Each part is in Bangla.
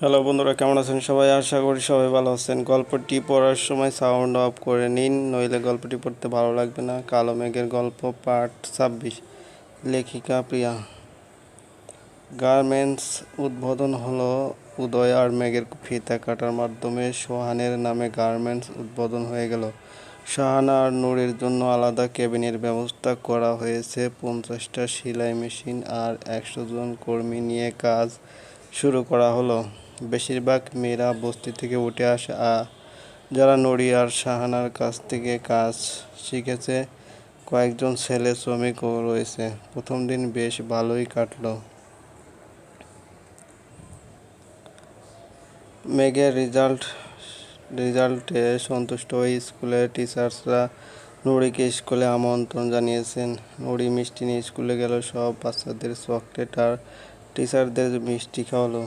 হ্যালো বন্ধুরা, কেমন আছেন সবাই? আশা করি সবাই ভালো আছেন। গল্পটি পড়ার সময় সাউন্ড অফ করে নিন, নইলে গল্পটি পড়তে ভালো লাগবে না। কালো মেঘের গল্প পার্ট ছাব্বিশ। লেখিকা প্রিয়া। গার্মেন্টস উদ্বোধন হলো উদয় আর মেঘের ফিতা কাটার মাধ্যমে। সোহানের নামে গার্মেন্টস উদ্বোধন হয়ে গেল। শাহানা আর নুরের জন্য আলাদা কেবিনের ব্যবস্থা করা হয়েছে। পঞ্চাশটা সেলাই মেশিন আর একশো জন কর্মী নিয়ে কাজ শুরু করা হলো। বেশিরভাগ মেয়েরা বস্তি থেকে উঠে আসে যারা নড়ি আর শাহানার কাছ থেকে কাজ শিখেছে। কয়েকজন ছেলে শ্রমিকও রয়েছে। প্রথম দিন বেশ ভালোই কাটলো। মেঘের রেজাল্ট রেজাল্টে সন্তুষ্ট হয়ে স্কুলের টিচার্সরা নুড়িকে স্কুলে আমন্ত্রণ জানিয়েছেন। নুড়ি মিষ্টি নিয়ে স্কুলে গেল, সব বাচ্চাদের চকলেট আর টিচারদের মিষ্টি খাওয়ালো।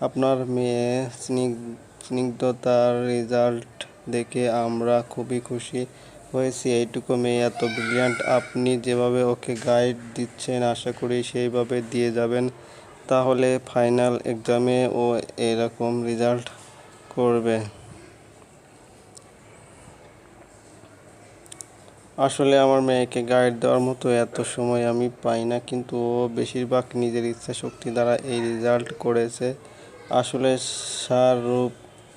আপনার মেয়ে স্নিগ- স্নিগ্ধতার রেজাল্ট দেখে আমরা খুবই খুশি হয়েছি। এইটুকু মেয়ে এত ব্রিলিয়ান্ট আপনি যেভাবে ওকে গাইড দিচ্ছেন, আশা করি সেইভাবে দিয়ে যাবেন। তাহলে ফাইনাল এক্সামে ও এরকম রেজাল্ট করবে। আসলে আমার মেয়েকে গাইড দেওয়ার মতো এত সময় আমি পাই না, কিন্তু ও বেশিরভাগ নিজের ইচ্ছা শক্তি দ্বারা এই রেজাল্ট করেছে। আসলে সারূপ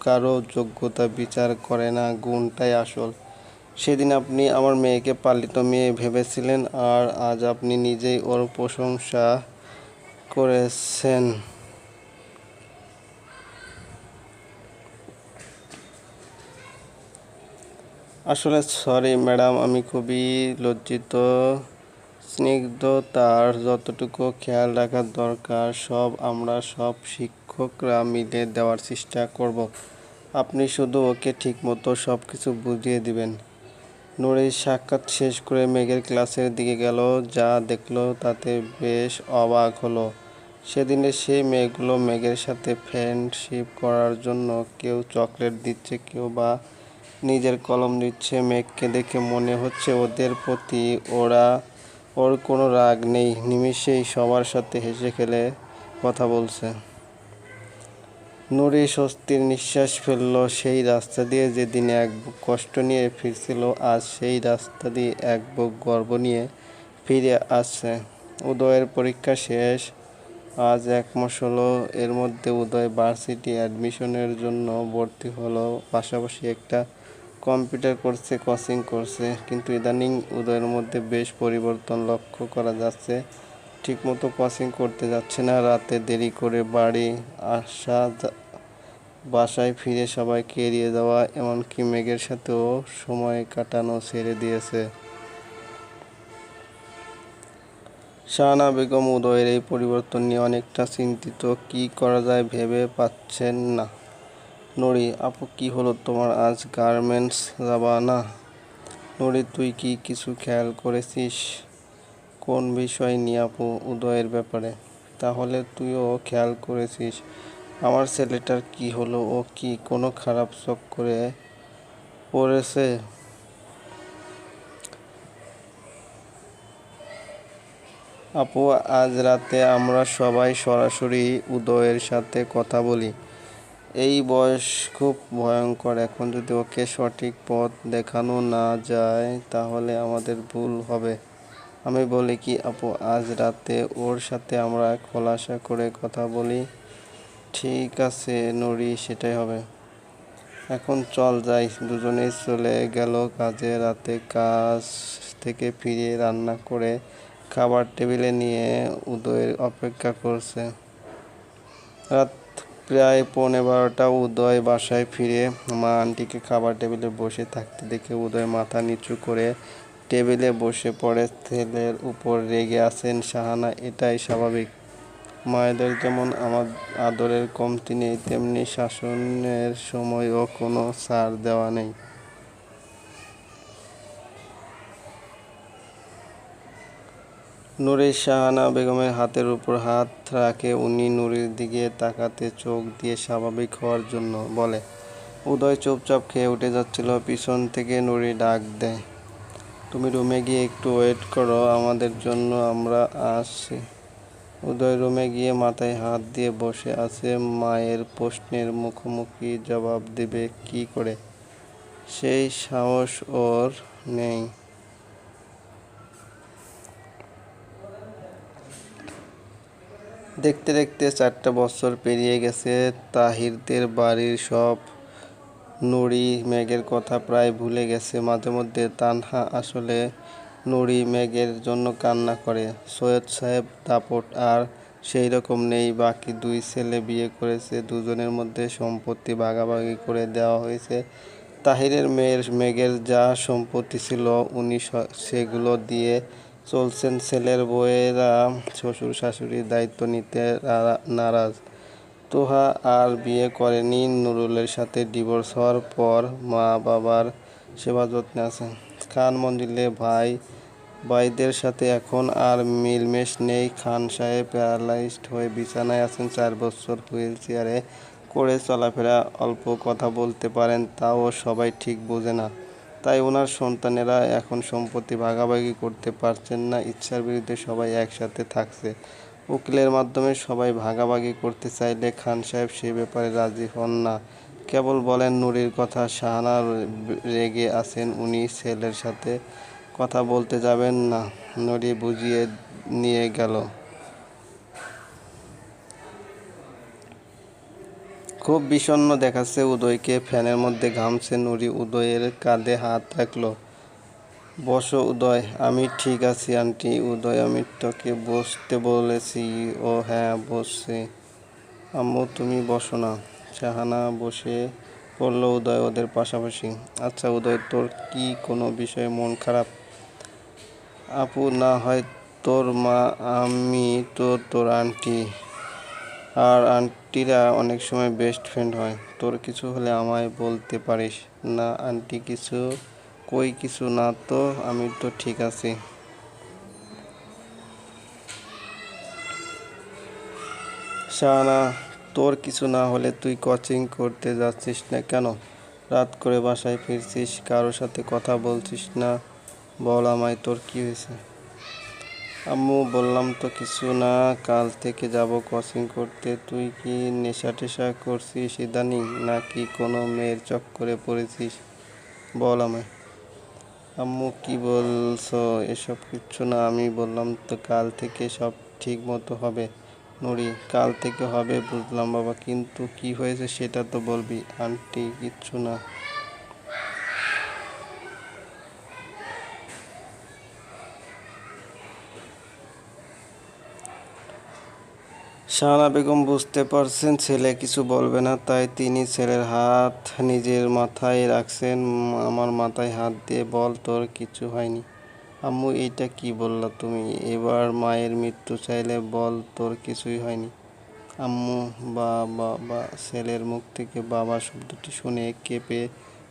কারও যোগ্যতা বিচার করে না, গুণটাই আসল। সেদিন আপনি আমার মেয়েকে পালিত মেয়ে ভেবেছিলেন আর আজ আপনি নিজেই ওর প্রশংসা করেছেন। আসলে সরি ম্যাডাম আমি খুবই লজ্জিত স্নিগ্ধ তার যতটুকু খেয়াল রাখার দরকার, সব আমরা সব শিক্ষকরা মিলে দেওয়ার চেষ্টা করব। আপনি শুধু ওকে ঠিকমতো সব কিছু বুঝিয়ে দিবেন। নুরির সাক্ষাৎ শেষ করে মেঘের ক্লাসের দিকে গেল, যা দেখল তাতে বেশ অবাক হলো। সেদিনে সেই মেয়েগুলো মেঘের সাথে ফ্রেন্ডশিপ করার জন্য কেউ চকলেট দিচ্ছে, কেউ বা নিজের কলম দিচ্ছে। মেঘকে দেখে মনে হচ্ছে ওদের প্রতি ওরা, ওর কোনো রাগ নেই। নিমিষেই সবার সাথে হেসে খেলে কথা বলছে। নুরি স্বস্তির নিঃশ্বাস ফেলল। সেই রাস্তা দিয়ে যেদিন এক বুক কষ্ট নিয়ে ফিরছিল, আজ সেই রাস্তা দিয়ে এক বুক গর্ব নিয়ে ফিরে আসছে। উদয়ের পরীক্ষা শেষ। আজ এক মাস হলো এর মধ্যে উদয় ভার্সিটি অ্যাডমিশনের জন্য ভর্তি হলো। পাশাপাশি একটা কম্পিউটার কোর্সে কোচিং করছে। কিন্তু ইদানিং উদয়ের মধ্যে বেশ পরিবর্তন লক্ষ্য করা যাচ্ছে। ঠিকমতো কোচিং করতে যাচ্ছে না। রাতে দেরি করে বাড়ি আসা বাসায় ফিরে সবাইকে এড়িয়ে যাওয়া, এমনকি মেঘের সাথেও সময় কাটানো ছেড়ে দিয়েছে। শাহানা বেগম উদয়ের এই পরিবর্তন নিয়ে অনেকটা চিন্তিত। কি করা যায় ভেবে পাচ্ছেন না। নড়ি, আপু, কি হলো তোমার আজ গার্মেন্টস যাবা না? নড়ি, তুই কি কিছু খেয়াল করেছিস? কোন বিষয় নিয়ে আপু উদয়ের ব্যাপারে? তাহলে তুইও খেয়াল করেছিস, আমার ছেলেটার কি হলো, ও কি কোনো খারাপ চক করে পড়েছে? আপু, আজ রাতে আমরা সবাই সরাসরি উদয়ের সাথে কথা বলি। এই বয়স খুব ভয়ঙ্কর, এখন যদি ওকে সঠিক পথ দেখানো না যায়, তাহলে আমাদের ভুল হবে। আমি বলি কি, আপু, আজ রাতে ওর সাথে আমরা খোলাসা করে কথা বলি। ঠিক আছে নড়ি সেটাই হবে। এখন চল যাই। দুজনেই চলে গেল কাজে। রাতে কাজ থেকে ফিরে রান্না করে খাবার টেবিলে নিয়ে উদয়ের অপেক্ষা করছে। রাত প্রায় পৌনে বারোটা। উদয় বাসায় ফিরে। মা আন্টিকে খাবার টেবিলে বসে থাকতে দেখে উদয় মাথা নিচু করে টেবিলে বসে পড়ে ছেলের উপর রেগে আছেন শাহানা, এটাই স্বাভাবিক। মায়েদের যেমন আমার আদরের কমতি নেই, তেমনি শাসনের সময়ও কোনো ছাড় দেওয়া নেই। নুরের শাহানা বেগমের হাতের উপর হাত রাখে, উনি নুরির দিকে তাকাতে চোখ দিয়ে স্বাভাবিক হওয়ার জন্য বলে, উদয় চুপচাপ খেয়ে উঠে যাচ্ছিল, পিছন থেকে নুরি ডাক দেয়। তুমি রুমে গিয়ে একটু ওয়েট করো, আমাদের জন্য আমরা আসছি। উদয় রুমে গিয়ে মাথায় হাত দিয়ে বসে আছে, মায়ের প্রশ্নের মুখোমুখি জবাব দেবে কি করে? সেই সাহস ওর নেই। দেখতে দেখতে চারটা বছর পেরিয়ে গেছে, তাহিরদের বাড়ির সব নুড়ি মেঘের কথা প্রায় ভুলে গেছে। মাঝে মধ্যে তানহা আসলে নুড়ি মেঘের জন্য কান্না করে। সৈয়দ সাহেব দাপট আর সেই রকম নেই। বাকি দুই ছেলে বিয়ে করেছে। দুজনের মধ্যে সম্পত্তি ভাগাভাগি করে দেওয়া হয়েছে। তাহিরের মেয়ের মেঘের যা সম্পত্তি ছিল উনি সেগুলো দিয়ে চলছেন। ছেলের বউয়েরা শ্বশুর শাশুড়ির দায়িত্ব নিতে নারা- নারাজ। তোহা আর বিয়ে করেনি। নুরুলের সাথে ডিভোর্স হওয়ার পর মা বাবার সেবা যত্নে আছেন। খান মঞ্জিলে ভাই, ভাইদের সাথে এখন আর মিলমেশ নেই। খান সাহেব প্যারালাইজড হয়ে বিছানায় আছেন। চার বছর হুইল চেয়ারে করে চলাফেরা, অল্প কথা বলতে পারেন, তাও সবাই ঠিক বোঝে না। তাই ওনার সন্তানেরা এখন সম্পত্তি ভাগাভাগি করতে পারছেন না। ইচ্ছার বিরুদ্ধে সবাই একসাথে থাকছে। উকিলের মাধ্যমে সবাই ভাগাভাগি করতে চাইলে খান সাহেব সে ব্যাপারে রাজি হন না। কেবল বলেন, নুরির কথা শাহানা রেগে আছেন, উনি ছেলের সাথে কথা বলতে যাবেন না। নুরি বুঝিয়ে নিয়ে গেল। খুব বিষণ্ণ দেখাচ্ছে উদয়কে। ফ্যানের মধ্যে ঘামছে নুরি। উদয়ের কাঁধে হাত রাখল। বসো, উদয়। আমি ঠিক আছি, আন্টি। উদয়, আমি তোকে বসতে বলেছি। ও হ্যাঁ বসছে। আম্মু, তুমি বসো না। শাহানা বসে পড়ল উদয় ওদের পাশাপাশি। আচ্ছা উদয়, তোর কি কোনো বিষয়ে মন খারাপ? আপু, না হয় তোর মা, আমি তো তোর আন্টি। আর আন্টিরা অনেক সময় বেস্ট ফ্রেন্ড হয়। তোর কিছু হলে আমায় বলতে পারিস। না, আন্টি, কিছু কই কিছু না তো, আমি তো ঠিক আছি। শাহানা তোর কিছু না হলে তুই কোচিং করতে যাচ্ছিস না কেন? রাত করে বাসায় ফিরছিস, কারোর সাথে কথা বলছিস না। বল আমায়, তোর কি হয়েছে? আম্মু, বললাম তো কিছু না, কাল থেকে যাব কোচিং করতে। তুই কি নেশা টেশা করছিস ইদানিং, নাকি কোনো মেয়ের চক্করে পড়েছিস? বল আমায়। আম্মু, কি বলছো? এসব কিচ্ছু না, আমি বললাম তো কাল থেকে সব ঠিক মতো হবে। নুরি, কাল থেকে হবে বুঝলাম বাবা, কিন্তু কি হয়েছে সেটা তো বলবি। আন্টি, কিচ্ছু না। শাহানা বেগম বুঝতে পারছেন, ছেলে কিছু বলবে না, তাই তিনি ছেলের হাত নিজের মাথায় রাখছেন, আমার মাথায় হাত দিয়ে বল, তোর কিছু হয়নি। আম্মু, এইটা কি বললা তুমি? এবার মায়ের মৃত্যু চাইলে বল, তোর কিছুই হয়নি। আম্মু বাবা বা, ছেলের মুখ থেকে বাবা শব্দটি শুনে কেঁপে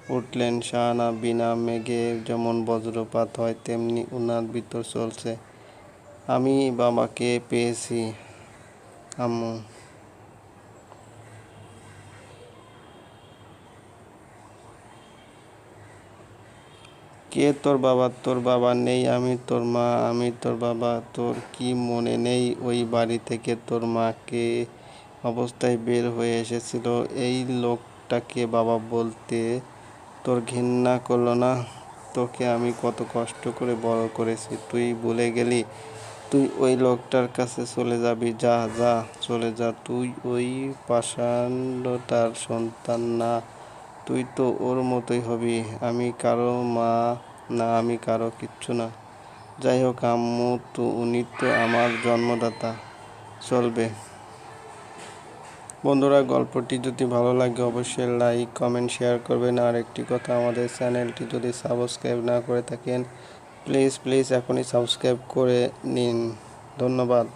উঠলেন। শাহানা বিনা মেঘে যেমন বজ্রপাত হয়, তেমনি উনার ভিতর চলছে। আমি বাবাকে পেয়েছি। আম্মু কে তোর বাবা? তোর বাবা নেই, আমি তোর মা, আমি তোর বাবা। তোর কি মনে নেই? ওই বাড়ি থেকে তোর মাকে অবস্থায় বের হয়ে এসেছিল। এই লোকটাকে বাবা বলতে তোর ঘৃণা করল না? তোকে আমি কত কষ্ট করে বড় করেছি। তুই ভুলে গেলি? তুই ওই লোকটার কাছে চলে যাবি, যা যা, চলে যা। তুই ওই পাষাণ্ডটার সন্তান না, তুই তো ওর মতোই হবি। আমি কারও মা না, আমি কারও কিচ্ছু না। যাই হোক, আম্মু, তো উনি তো আমার জন্মদাতা। চলবে। বন্ধুরা, গল্পটি যদি ভালো লাগে অবশ্যই লাইক, কমেন্ট, শেয়ার করবেন। আর একটি কথা আমাদের চ্যানেলটি যদি সাবস্ক্রাইব না করে থাকেন প্লিজ প্লিজ এখনই সাবস্ক্রাইব করে নিন। ধন্যবাদ।